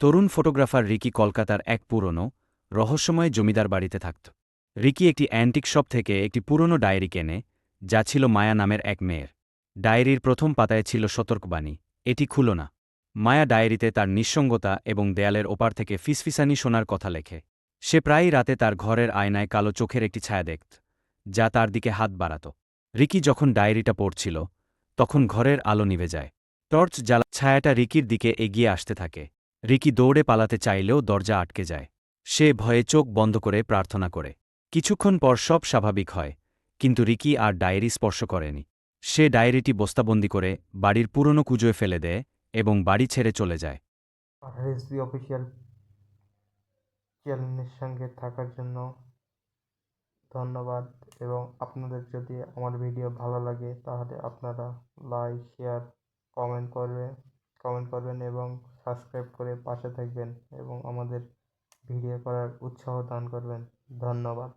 তরুণ photographer Ricky কলকাতার এক পুরনো, রহস্যময় জমিদার বাড়িতে থাকত। রিকি একটি অ্যান্টিক শপ থেকে একটি পুরনো ডায়েরি কেনে, যা ছিল মায়া নামের এক মেয়ের। ডায়েরির প্রথম পাতায় ছিল সতর্কবাণী, এটি খুলো না। মায়া ডায়েরিতে তার নিঃসঙ্গতা এবং দেয়ালের ওপার থেকে ফিসফিসানি শোনার কথা লেখে। সে প্রায়ই রাতে তার ঘরের আয়নায় কালো চোখের একটি ছায়া দেখত, যা তার দিকে হাত বাড়াত। রিকি যখন ডায়েরিটা পড়ছিল, তখন ঘরের আলো নিভে যায়। টর্চ জ্বালা, ছায়াটা রিকির দিকে এগিয়ে আসতে থাকে। রিকি দৌড়ে পালাতে চাইলেও দরজা আটকে যায়। সে ভয়ে চোখ বন্ধ করে প্রার্থনা করে। কিছুক্ষণ পর সব স্বাভাবিক হয়, কিন্তু রিকি আর ডায়েরি স্পর্শ করেনি। সে ডায়েরিটি বস্তাবন্দি করে বাড়ির পুরনো কুজোয় ফেলে দেয় এবং বাড়ি ছেড়ে চলে যায়। সঙ্গে থাকার জন্য ধন্যবাদ এবং আপনাদের যদি আমার ভিডিও ভালো লাগে তাহলে আপনারা লাইক, শেয়ার, কমেন্ট করবেন কমেন্ট করবেন এবং সাবস্ক্রাইব করে পাশে থাকবেন এবং আমাদের ভিডিও করার উৎসাহ দান করবেন। ধন্যবাদ।